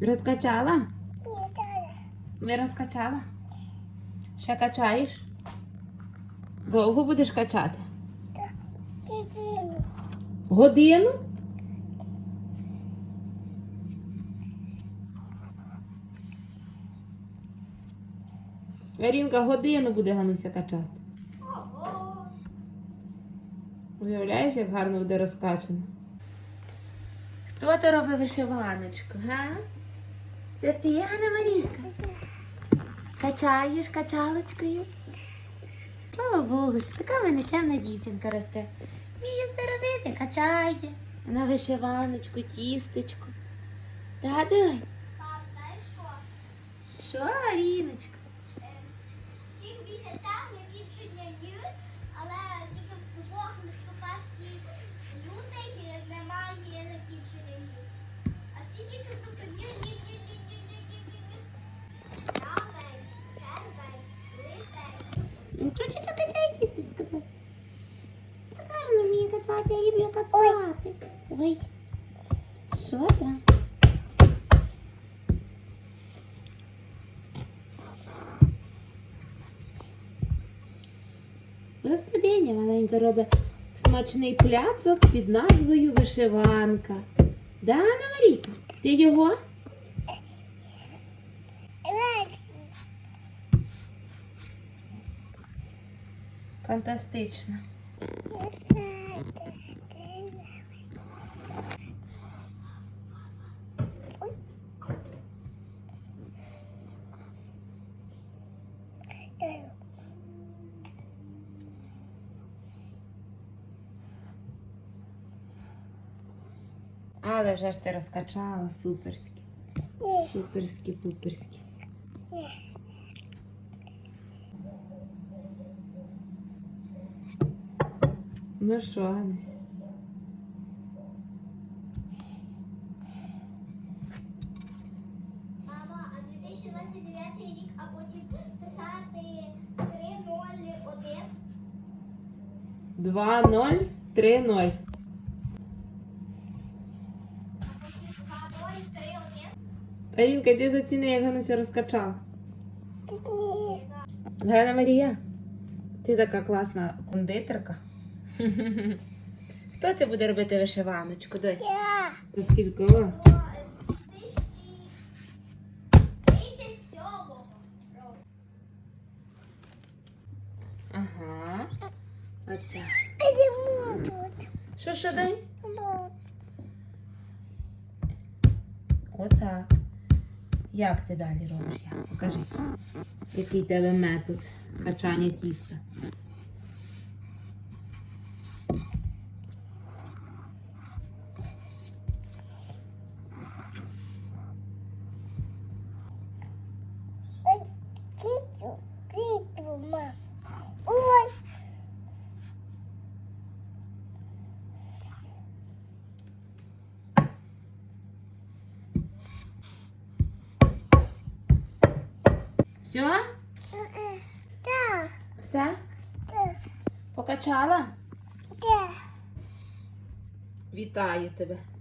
Розкачала? Ні. Не розкачала? Ще качаєш? Довго будеш качати? Так. Годину? Арінка годину буде Гануся качати. Ого. Уявляєш, як гарно буде розкачано. Хто ти робить вишиваночку, га? Це ти, Ганна Марійка? Качаєш качалочкою? Слава Богу, що така в мене чемна дівчинка росте. Вміє все робити, качає. На вишиваночку, тістечку. Та, донь? Пап, знаєш що? Що, Аріночка? Всіх місяцях ми відчення днів, але тільки в двох листопад і я люблю кацати. Ой, що там? Господиня маленька робить смачний пляцок під назвою вишиванка. Да, Анна Марійка? Ти його? Фантастично. Але вже ж ти розкачала суперськи. Суперськи, пуперськи. Ну що, Ганусь? Мама, а 2029 рік, а потім писати 301. 2, 0, 3, 0. А потім 2031. Алінка, йди заціни, як Гануся розкачала. Ганна Марія, ти така класна кондитерка. Хто це буде робити вишиваночку? Дай. Я. Оскільки? 37. Ага. Я можу. Що, що дай? Ну, Отак. Як ти далі робиш? Покажи. Який тебе метод качання тіста? Все? Да. Все? Да. Покачала? Да. Вітаю тебе.